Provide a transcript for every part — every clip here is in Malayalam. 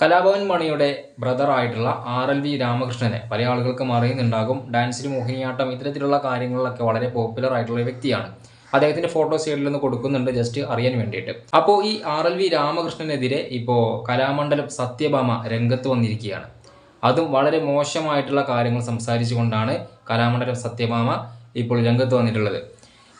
കലാഭവൻ മണിയുടെ ബ്രദറായിട്ടുള്ള ആർ എൽ വി രാമകൃഷ്ണനെ പല ആളുകൾക്കും അറിയുന്നുണ്ടാകും. ഡാൻസിൽ മോഹിനിയാട്ടം ഇത്തരത്തിലുള്ള കാര്യങ്ങളിലൊക്കെ വളരെ പോപ്പുലർ ആയിട്ടുള്ള വ്യക്തിയാണ്. അദ്ദേഹത്തിന്റെ ഫോട്ടോ സൈഡിൽ നിന്ന് കൊടുക്കുന്നുണ്ട് ജസ്റ്റ് അറിയാൻ വേണ്ടിയിട്ട്. അപ്പോൾ ഈ ആർ എൽ വി രാമകൃഷ്ണനെതിരെ ഇപ്പോൾ കലാമണ്ഡലം സത്യഭാമ രംഗത്ത് വന്നിരിക്കുകയാണ്. അതും വളരെ മോശമായിട്ടുള്ള കാര്യങ്ങൾ സംസാരിച്ചുകൊണ്ടാണ് കലാമണ്ഡലം സത്യഭാമ ഇപ്പോൾ രംഗത്ത് വന്നിട്ടുള്ളത്.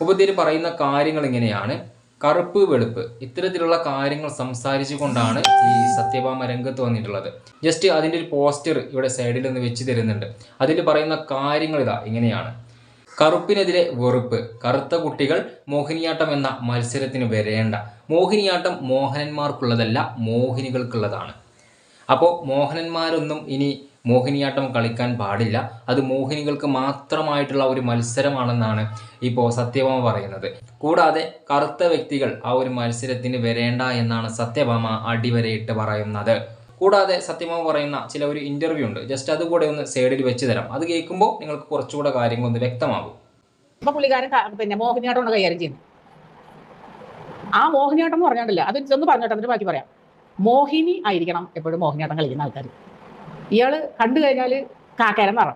ഉപതിരി പറയുന്ന കാര്യങ്ങൾ ഇങ്ങനെയാണ്. കറുപ്പ് വെളുപ്പ് ഇത്തരത്തിലുള്ള കാര്യങ്ങൾ സംസാരിച്ചു കൊണ്ടാണ് ഈ സത്യഭാമ രംഗത്ത് വന്നിട്ടുള്ളത്. ജസ്റ്റ് അതിന്റെ ഒരു പോസ്റ്റർ ഇവിടെ സൈഡിൽ നിന്ന് വെച്ച് തരുന്നുണ്ട്. അതിൽ പറയുന്ന കാര്യങ്ങൾ ഇതാ ഇങ്ങനെയാണ്. കറുപ്പിനെതിരെ വെറുപ്പ് കറുത്ത കുട്ടികൾ മോഹിനിയാട്ടം എന്ന മത്സരത്തിന് വരേണ്ട. മോഹിനിയാട്ടം മോഹനന്മാർക്കുള്ളതല്ല മോഹിനികൾക്കുള്ളതാണ്. അപ്പോൾ മോഹനന്മാരൊന്നും ഇനി മോഹിനിയാട്ടം കളിക്കാൻ പാടില്ല. അത് മോഹിനികൾക്ക് മാത്രമായിട്ടുള്ള ഒരു മത്സരമാണെന്നാണ് ഇപ്പോൾ സത്യഭാമ പറയുന്നത്. കൂടാതെ കറുത്ത വ്യക്തികൾ ആ ഒരു മത്സരത്തിന് വരേണ്ട എന്നാണ് സത്യഭാമ അടിവരയിട്ട് പറയുന്നത്. കൂടാതെ സത്യഭാമ പറയുന്ന ചില ഒരു ഇന്റർവ്യൂ ഉണ്ട്. ജസ്റ്റ് അതുകൂടെ ഒന്ന് സൈഡിൽ വെച്ച് തരാം. അത് കേൾക്കുമ്പോൾ നിങ്ങൾക്ക് കുറച്ചുകൂടെ കാര്യങ്ങൾ ഒന്ന് വ്യക്തമാകും. ഇപ്പൊ പുള്ളിക്കാരൻ പിന്നെ മോഹിനിയാട്ടമാണ് കൈകാര്യം ചെയ്യുന്നത് ആ മോഹിനിയാട്ടം എന്ന് പറഞ്ഞിട്ടില്ല അത് ഒന്ന് പറഞ്ഞോട്ടെ ബാക്കി പറയാം. മോഹിനി ആയിരിക്കണം എപ്പോഴും മോഹിനിയാട്ടം കളിക്കുന്ന ആൾക്കാർ ഇയാൾ കണ്ടു കഴിഞ്ഞാൽ കാക്കേരം പറ.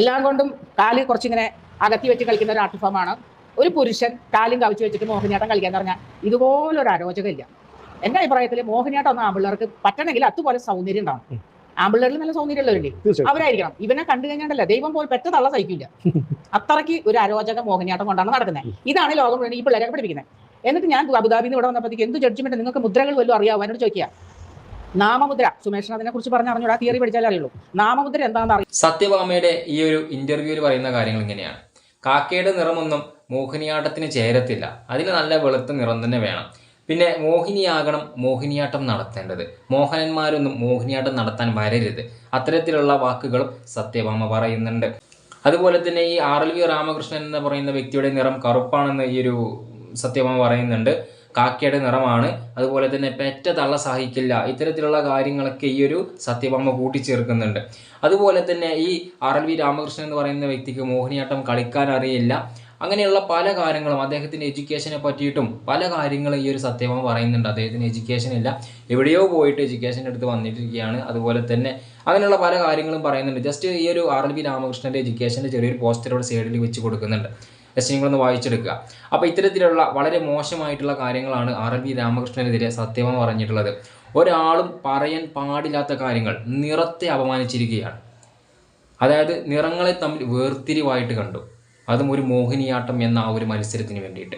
എല്ലാം കൊണ്ടും കാൽ കുറച്ചിങ്ങനെ അകത്തി വെച്ച് കളിക്കുന്ന ഒരു ആർട്ട് ഫോമാണ് ഒരു പുരുഷൻ കാലും കവിച്ച് വെച്ചിട്ട് മോഹിനിയാട്ടം കളിക്കാൻ പറഞ്ഞാൽ ഇതുപോലൊരു അരോചകമില്ല. എന്റെ അഭിപ്രായത്തിൽ മോഹിനിയാട്ടം ഒന്നും ആമ്പിള്ളേർക്ക് പറ്റണമെങ്കിൽ അതുപോലെ സൗന്ദര്യം ഉണ്ടാവും ആമ്പിള്ളേരിൽ നല്ല സൗന്ദര്യമുള്ളവരുണ്ട് ഉള്ളവരുണ്ട് അവരായിരിക്കണം. ഇവനെ കണ്ടു കഴിഞ്ഞാണ്ടല്ല? ദൈവം പോലെ പെറ്റ തള്ള സഹിക്കില്ല അത്രയ്ക്ക് ഒരു അരോചക മോഹിനിയാട്ടം കൊണ്ടാണ് നടക്കുന്നത് ഇതാണ് ലോകം മുഴുവൻ ഈ പിള്ളേരെ പഠിപ്പിക്കുന്നത് എന്നിട്ട് ഞാൻ അബുദാബിന്ന് ഇവിടെ വന്നപ്പോഴത്തേക്ക് എന്ത് ജഡ്ജ്മെന്റ് നിങ്ങൾക്ക് മുദ്രകൾ വല്ലതും അറിയാവോ? എന്നോട് ചോദിക്കുക നാമമുദ്ര. സുമേഷൻ അതിനെ കുറിച്ച് പറഞ്ഞറിഞ്ഞൂടാ തിയറി പഠിച്ചാലേ അറിയുള്ളൂ. നാമമുദ്ര എന്താണെന്ന് അറിയാം. സത്യഭാമയുടെ ഈ ഒരു ഇന്റർവ്യൂവിൽ പറയുന്ന കാര്യങ്ങൾ ഇങ്ങനെയാണ്. കാക്കയുടെ നിറമൊന്നും മോഹിനിയാട്ടത്തിന് ചേരത്തില്ല. അതിന് നല്ല വെളുത്ത നിറം തന്നെ വേണം. പിന്നെ മോഹിനിയാകണം മോഹിനിയാട്ടം നടത്തേണ്ടത്. മോഹനന്മാരൊന്നും മോഹിനിയാട്ടം നടത്താൻ വരരുത്. അത്തരത്തിലുള്ള വാക്കുകളും സത്യഭാമ പറയുന്നുണ്ട്. അതുപോലെ തന്നെ ഈ ആർ എൽ വി രാമകൃഷ്ണൻ എന്ന് പറയുന്ന വ്യക്തിയുടെ നിറം കറുപ്പാണെന്ന് ഈ ഒരു സത്യഭാമ പറയുന്നുണ്ട്. കാക്കയുടെ നിറമാണ്. അതുപോലെ തന്നെ പെറ്റ തള്ള സഹിക്കില്ല. ഇത്തരത്തിലുള്ള കാര്യങ്ങളൊക്കെ ഈ ഒരു സത്യഭാമ കൂട്ടിച്ചേർക്കുന്നുണ്ട്. അതുപോലെ തന്നെ ഈ ആർ എൽ വി രാമകൃഷ്ണൻ എന്ന് പറയുന്ന വ്യക്തിക്ക് മോഹിനിയാട്ടം കളിക്കാൻ അറിയില്ല. അങ്ങനെയുള്ള പല കാര്യങ്ങളും അദ്ദേഹത്തിന്റെ എഡ്യൂക്കേഷനെ പറ്റിയിട്ടും പല കാര്യങ്ങളും ഈ ഒരു സത്യഭാമ പറയുന്നുണ്ട്. അദ്ദേഹത്തിന് എഡ്യൂക്കേഷൻ ഇല്ല. എവിടെയോ പോയിട്ട് എഡ്യൂക്കേഷൻ എടുത്ത് വന്നിട്ടിരിക്കുകയാണ്. അതുപോലെ തന്നെ അങ്ങനെയുള്ള പല കാര്യങ്ങളും പറയുന്നുണ്ട്. ജസ്റ്റ് ഈ ഒരു ആർ എൽ വി രാമകൃഷ്ണന്റെ എഡ്യൂക്കേഷന്റെ ചെറിയൊരു പോസ്റ്റർ അവിടെ സൈഡിൽ വെച്ച് കൊടുക്കുന്നുണ്ട്. ജസ്റ്റ് വായിച്ചെടുക്കുക. അപ്പോൾ ഇത്തരത്തിലുള്ള വളരെ മോശമായിട്ടുള്ള കാര്യങ്ങളാണ് ആർ എൽ വി രാമകൃഷ്ണനെതിരെ സത്യഭാമ പറഞ്ഞിട്ടുള്ളത്. ഒരാളും പറയാൻ പാടില്ലാത്ത കാര്യങ്ങൾ നിറത്തെ അപമാനിച്ചിരിക്കുകയാണ്. അതായത് നിറങ്ങളെ തമ്മിൽ വേർതിരിവായിട്ട് കണ്ടു. അതും ഒരു മോഹിനിയാട്ടം എന്ന ആ ഒരു മത്സരത്തിന് വേണ്ടിയിട്ട്.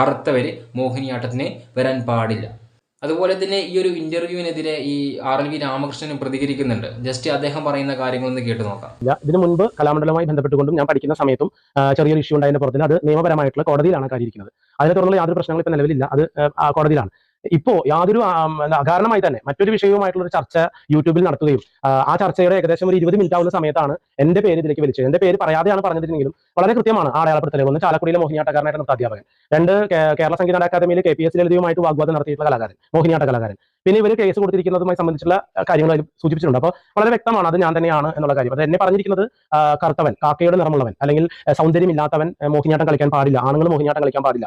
കറുത്തവര് മോഹിനിയാട്ടത്തിന് വരാൻ പാടില്ല. അതുപോലെ തന്നെ ഈ ഒരു ഇന്റർവ്യൂവിനെതിരെ ഈ ആർ എൽ വി രാമകൃഷ്ണൻ പ്രതികരിക്കുന്നുണ്ട്. ജസ്റ്റ് അദ്ദേഹം പറയുന്ന കാര്യങ്ങളൊന്ന് കേട്ടു നോക്കാം. ഇതിനു മുൻപ് കലാമണ്ഡലമായി ബന്ധപ്പെട്ടുകൊണ്ടും ഞാൻ പഠിക്കുന്ന സമയത്തും ചെറിയൊരു ഇഷ്യൂ ഉണ്ടായതിന്റെ പുറത്തിന് അത് നിയമപരമായിട്ടുള്ള കോടതിയിലാണ് കാര്യമിരിക്കുന്നത് അതിനെ തുടർന്നുള്ള യാതൊരു പ്രശ്നങ്ങളും ഇപ്പൊ നിലവിലില്ല. അത് കോടതിയിലാണ്. ഇപ്പോ യാതൊരു അകാരണമായി തന്നെ മറ്റൊരു വിഷയവുമായിട്ടുള്ള ഒരു ചർച്ച യൂട്യൂബിൽ നടത്തുകയും ആ, ചർച്ചയുടെ ഏകദേശം ഒരു ഇരുപത് മിനിറ്റ് ആവുന്ന സമയത്താണ് എന്റെ പേര് ഇതിലേക്ക് വിളിച്ചത്. എന്റെ പേര് പറയാതെയാണ് പറഞ്ഞിരുന്നെങ്കിലും വളരെ കൃത്യമാണ് ആ അടയാളപ്പെടുത്തൽ ഒന്ന് ചാലക്കുടിയിലെ മോഹിനിയാട്ടക്കാരനായിട്ട് നൃത്ത അധ്യാപകൻ. രണ്ട് കേരള സംഗീത അക്കാദമിയിലെ കെ പി എസ് ലളിതയുമായിട്ട് വാഗ്വാദം നടത്തിയിട്ടുള്ള കലാകാരൻ മോഹിനിയാട്ട കലാകാരൻ. പിന്നെ ഇവർ കേസ് കൊടുത്തിരിക്കുന്നതുമായി സംബന്ധിച്ചുള്ള കാര്യങ്ങൾ അതിൽ സൂചിപ്പിച്ചിട്ടുണ്ട്. അപ്പോൾ വളരെ വ്യക്തമാണ് അത് ഞാൻ തന്നെയാണ് എന്നുള്ള കാര്യം. അത് എന്നെ പറഞ്ഞിരിക്കുന്നത് കറുത്തവൻ കാക്കയുടെ നിറമുള്ളവൻ അല്ലെങ്കിൽ സൗന്ദര്യമില്ലാത്തവൻ മോഹിനിയാട്ടം കളിക്കാൻ പാടില്ല ആണുങ്ങൾ മോഹിനിയാട്ടം കളിക്കാൻ പാടില്ല.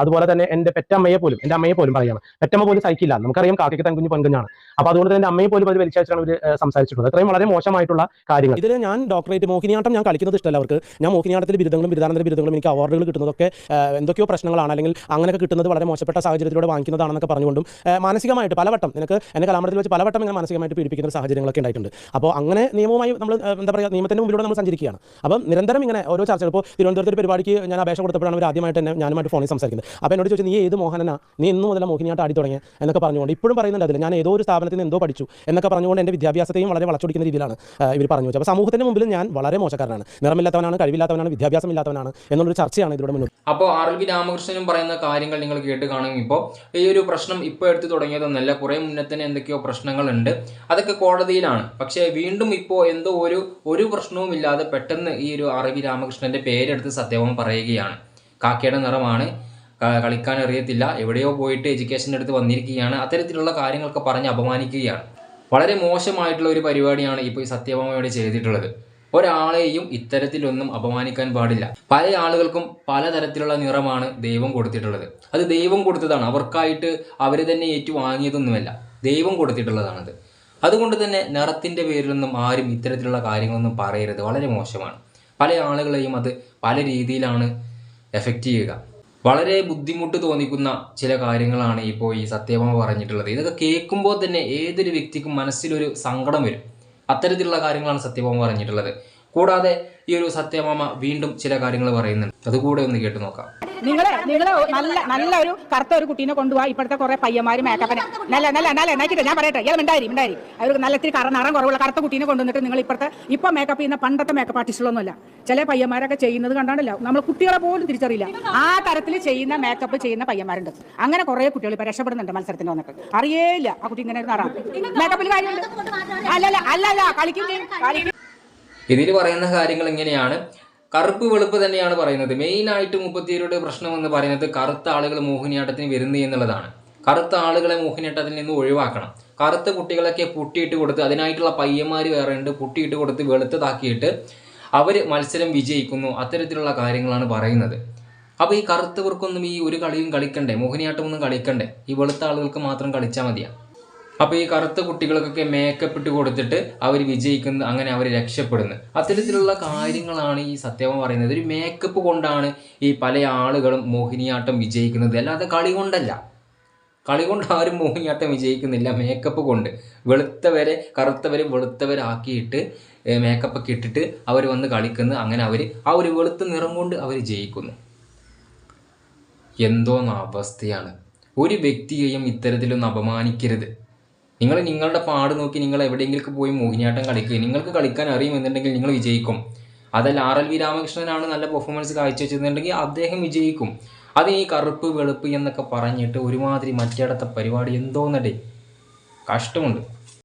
അതുപോലെ തന്നെ എന്റെ പെറ്റമ്മയെ പോലും എന്റെ അമ്മയെ പോലും പറയാണ്. പെറ്റമ്മ പോലും സഹിക്കില്ല. നമുക്കറിയാം കാക്കയ്ക്ക് തൻകുഞ്ഞ് പെൺകുഞ്ഞാണ്. അപ്പൊ അതുകൊണ്ട് തന്നെ അമ്മയെ പോലും അത് വലിച്ചയച്ചാണ് അവർ സംസാരിച്ചിട്ടുള്ളത്. അത്രയും വളരെ മോശമായിട്ടുള്ള കാര്യങ്ങൾ. ഇതിൽ ഞാൻ ഡോക്ടറേറ്റ് മോഹിനിയാട്ടം ഞാൻ കളിക്കുന്നത് ഇഷ്ടമല്ല അവർക്ക്. ഞാൻ മോഹിനിയാട്ടത്തിൽ ബിരുദങ്ങളും ബിരുദാനന്തര ബിരുദങ്ങളും എനിക്ക് അവാർഡുകൾ കിട്ടുന്നതൊക്കെ എന്തൊക്കെയോ പ്രശ്നങ്ങളാണ്. അല്ലെങ്കിൽ അങ്ങനെയൊക്കെ കിട്ടുന്നത് വളരെ മോശപ്പെട്ട സാഹചര്യത്തിലൂടെ വാങ്ങിക്കുന്നതാണെന്നൊക്കെ പറഞ്ഞുകൊണ്ടും മാനസികമായിട്ട് മാനസികമായിട്ട് പലവട്ടം. നിനക്ക് എന്നെ കലാമണ്ഡലത്തിൽ വെച്ച് പലവട്ടം ഇങ്ങനെ മാനസികമായിട്ട് പീഡിപ്പിക്കുന്ന സാഹചര്യങ്ങളൊക്കെ ഉണ്ടായിട്ടുണ്ട്. അപ്പോൾ അങ്ങനെ നിയമവുമായി നമ്മൾ എന്താ പറയുക നിയമത്തിന്റെ മുമ്പിലൂടെ നമ്മൾ സഞ്ചരിക്കുകയാണ്. അപ്പം നിരന്തരം ഇങ്ങനെ ഓരോ ചർച്ചകൾ. ഇപ്പോൾ തിരുവനന്തപുരത്ത് പരിപാടിക്ക് ഞാൻ അപേക്ഷ കൊടുത്തപ്പോഴാണ് അവർ ആദ്യമായിട്ട് തന്നെ ഞാനുമായിട്ട് ഫോണിൽ സംസാരിക്കുന്നത്. അപ്പോൾ എന്നോട് ചോദിച്ചു നീ ഏത് മോഹനനാ? നീ ഇന്നു മുതൽ മോഹിനിയായിട്ട് ആടി തുടങ്ങിയ? എന്നൊക്കെ പറഞ്ഞുകൊണ്ട് ഇപ്പോഴും പറയുന്നുണ്ട് അതിൽ ഞാൻ ഏതോ ഒരു സ്ഥാപനത്തിൽ നിന്ന് എന്തോ പഠിച്ചു എന്നൊക്കെ പറഞ്ഞുകൊണ്ട് എന്റെ വിദ്യാഭ്യാസത്തെയും വളരെ വളച്ചൊടിക്കുന്ന രീതിയിലാണ് ഇവർ പറഞ്ഞു വെച്ചത്. അപ്പോൾ സമൂഹത്തിന്റെ മുമ്പിൽ ഞാൻ വളരെ മോശക്കാരനാണ്. നിറമില്ലാത്തവനാണ് കഴിവില്ലാത്തവനാണ് വിദ്യാഭ്യാസം ഇല്ലാത്തവനാണ് എന്നുള്ളൊരു ചർച്ചയാണ് ഇതിലൂടെ മുന്നോട്ട് അപ്പോൾ ആർ എൽ വി രാമകൃഷ്ണനും പറയുന്ന കാര്യങ്ങൾ നിങ്ങൾ കേട്ട് കാണുമ്പോൾ ഈ ഒരു പ്രശ്നം ഇപ്പോൾ എടുത്തു തുടങ്ങിയതൊന്നല്ല കുറേ മുന്നേ തന്നെ എന്തൊക്കെയോ പ്രശ്നങ്ങളുണ്ട്. അതൊക്കെ കോടതിയിലാണ്. പക്ഷേ വീണ്ടും ഇപ്പോൾ എന്തോ ഒരു ഒരു പ്രശ്നവും ഇല്ലാതെ പെട്ടെന്ന് ഈ ഒരു ആർ വി രാമകൃഷ്ണന്റെ പേരെടുത്ത് സത്യവും പറയുകയാണ്. കാക്കയുടെ നിറമാണ്. കളിക്കാൻ അറിയത്തില്ല. എവിടെയോ പോയിട്ട് എഡ്യൂക്കേഷൻ എടുത്ത് വന്നിരിക്കുകയാണ്. അത്തരത്തിലുള്ള കാര്യങ്ങളൊക്കെ പറഞ്ഞ് അപമാനിക്കുകയാണ്. വളരെ മോശമായിട്ടുള്ള ഒരു പരിപാടിയാണ് ഇപ്പോൾ ഈ സത്യഭാമയോട് ചെയ്തിട്ടുള്ളത്. ഒരാളെയും ഇത്തരത്തിലൊന്നും അപമാനിക്കാൻ പാടില്ല. പല ആളുകൾക്കും പലതരത്തിലുള്ള നിറമാണ് ദൈവം കൊടുത്തിട്ടുള്ളത്. അത് ദൈവം കൊടുത്തതാണ്. അവർക്കായിട്ട് അവർ തന്നെ ഏറ്റു വാങ്ങിയതൊന്നുമല്ല ദൈവം കൊടുത്തിട്ടുള്ളതാണത്. അതുകൊണ്ട് തന്നെ നിറത്തിന്റെ പേരിലൊന്നും ആരും ഇത്തരത്തിലുള്ള കാര്യങ്ങളൊന്നും പറയരുത്. വളരെ മോശമാണ്. പല ആളുകളെയും അത് പല രീതിയിലാണ് എഫക്റ്റ് ചെയ്യുക. വളരെ ബുദ്ധിമുട്ട് തോന്നിക്കുന്ന ചില കാര്യങ്ങളാണ് ഇപ്പോൾ ഈ സത്യഭാമ പറഞ്ഞിട്ടുള്ളത്. ഇതൊക്കെ കേൾക്കുമ്പോൾ തന്നെ ഏതൊരു വ്യക്തിക്കും മനസ്സിലൊരു സങ്കടം വരും. അത്തരത്തിലുള്ള കാര്യങ്ങളാണ് സത്യഭാമ പറഞ്ഞിട്ടുള്ളത്. കൂടാതെ ഈ ഒരു സത്യമാമ വീണ്ടും ചില കാര്യങ്ങൾ പറയുന്നുണ്ട്. അതുകൂടെ ഒന്ന് കേട്ടു നോക്കാം. നിങ്ങൾ നിങ്ങൾ നല്ല നല്ല ഒരു കറുത്ത ഒരു കുട്ടീനെ കൊണ്ടുപോയി ഇപ്പോഴത്തെ കുറെ പയ്യന്മാര് മേക്കപ്പിന് നല്ല നല്ല നല്ല എന്നാക്കിട്ട് ഞാൻ പറയട്ടെ ഇയാൾ മിണ്ടായി മിണ്ടായി അവർ നല്ല ഇത്തിരി കറ നിറം കുറവുള്ള കറുത്ത കുട്ടീനെ കൊണ്ടുവന്നിട്ട് നിങ്ങൾ ഇപ്പോഴത്തെ ഇപ്പൊ മേക്കപ്പ് ചെയ്യുന്ന പണ്ടത്തെ മേക്കപ്പ് ആർട്ടിസ്റ്റുകളൊന്നുമല്ല ചില പയ്യന്മാരൊക്കെ ചെയ്യുന്നത് കണ്ടാണല്ലോ നമ്മൾ കുട്ടികളെ പോലും തിരിച്ചറിയില്ല. ആ തരത്തിൽ ചെയ്യുന്ന മേക്കപ്പ് ചെയ്യുന്ന പയ്യന്മാരുണ്ട്. അങ്ങനെ കുറെ കുട്ടികൾ ഇപ്പൊ രക്ഷപ്പെടുന്നുണ്ട് മത്സരത്തിന് വന്നിട്ട്. അറിയേയില്ല ആ കുട്ടി ഇങ്ങനെ നിറം. മേക്കപ്പിൽ കാര്യമുണ്ട് അല്ലല്ല അല്ലല്ല കളിക്കും കളിക്കും ഇതിൽ പറയുന്ന കാര്യങ്ങൾ ഇങ്ങനെയാണ്. കറുപ്പ് വെളുപ്പ് തന്നെയാണ് പറയുന്നത്. മെയിനായിട്ട് മുപ്പത്തിയേരുടെ പ്രശ്നം എന്ന് പറയുന്നത് കറുത്ത ആളുകൾ മോഹിനിയാട്ടത്തിന് വരുന്നു എന്നുള്ളതാണ്. കറുത്ത ആളുകളെ മോഹിനിയാട്ടത്തിൽ നിന്ന് ഒഴിവാക്കണം. കറുത്ത കുട്ടികളൊക്കെ പുട്ടിയിട്ട് കൊടുത്ത് അതിനായിട്ടുള്ള പയ്യന്മാർ വേറെ ഉണ്ട്. പുട്ടിയിട്ട് കൊടുത്ത് വെളുത്തതാക്കിയിട്ട് അവർ മത്സരം വിജയിക്കുന്നു. അത്തരത്തിലുള്ള കാര്യങ്ങളാണ് പറയുന്നത്. അപ്പോൾ ഈ കറുത്തവർക്കൊന്നും ഈ ഒരു കളിയും കളിക്കണ്ടേ? മോഹിനിയാട്ടമൊന്നും കളിക്കണ്ടേ? ഈ വെളുത്ത ആളുകൾക്ക് മാത്രം കളിച്ചാൽ മതിയാ. അപ്പോൾ ഈ കറുത്ത കുട്ടികൾക്കൊക്കെ മേക്കപ്പ് ഇട്ട് കൊടുത്തിട്ട് അവർ വിജയിക്കുന്നു അങ്ങനെ അവർ രക്ഷപ്പെടുന്നു. അത്തരത്തിലുള്ള കാര്യങ്ങളാണ് ഈ സത്യം പറയുന്നത്. ഒരു മേക്കപ്പ് കൊണ്ടാണ് ഈ പല ആളുകളും മോഹിനിയാട്ടം വിജയിക്കുന്നത്. അല്ലാതെ കളി കൊണ്ടല്ല. കളി കൊണ്ട് ആരും മോഹിനിയാട്ടം വിജയിക്കുന്നില്ല. മേക്കപ്പ് കൊണ്ട്. വെളുത്തവരെ കറുത്തവരെ വെളുത്തവരാക്കിയിട്ട് മേക്കപ്പ് ഒക്കെ ഇട്ടിട്ട് അവർ വന്ന് കളിക്കുന്നു. അങ്ങനെ അവർ ആ ഒരു വെളുത്ത നിറം കൊണ്ട് അവർ ജയിക്കുന്നു. എന്തോന്ന് അവസ്ഥയാണ്. ഒരു വ്യക്തിയെയും ഇത്തരത്തിലൊന്നും അപമാനിക്കരുത്. നിങ്ങൾ നിങ്ങളുടെ പാട് നോക്കി നിങ്ങൾ എവിടെയെങ്കിലും പോയി മോഹിനിയാട്ടം കളിക്കുക നിങ്ങൾക്ക് കളിക്കാൻ അറിയുമെന്നുണ്ടെങ്കിൽ നിങ്ങൾ വിജയിക്കും. അതല്ല ആർ എൽ വി രാമകൃഷ്ണനാണ് നല്ല പെർഫോമൻസ് കാഴ്ചവെച്ചിരുന്നുണ്ടെങ്കിൽ അദ്ദേഹം വിജയിക്കും. അത് ഈ കറുപ്പ് വെളുപ്പ് എന്നൊക്കെ പറഞ്ഞിട്ട് ഒരുമാതിരി മറ്റേടത്തെ പരിപാടി എന്തോന്നടേ. കഷ്ടമുണ്ട്.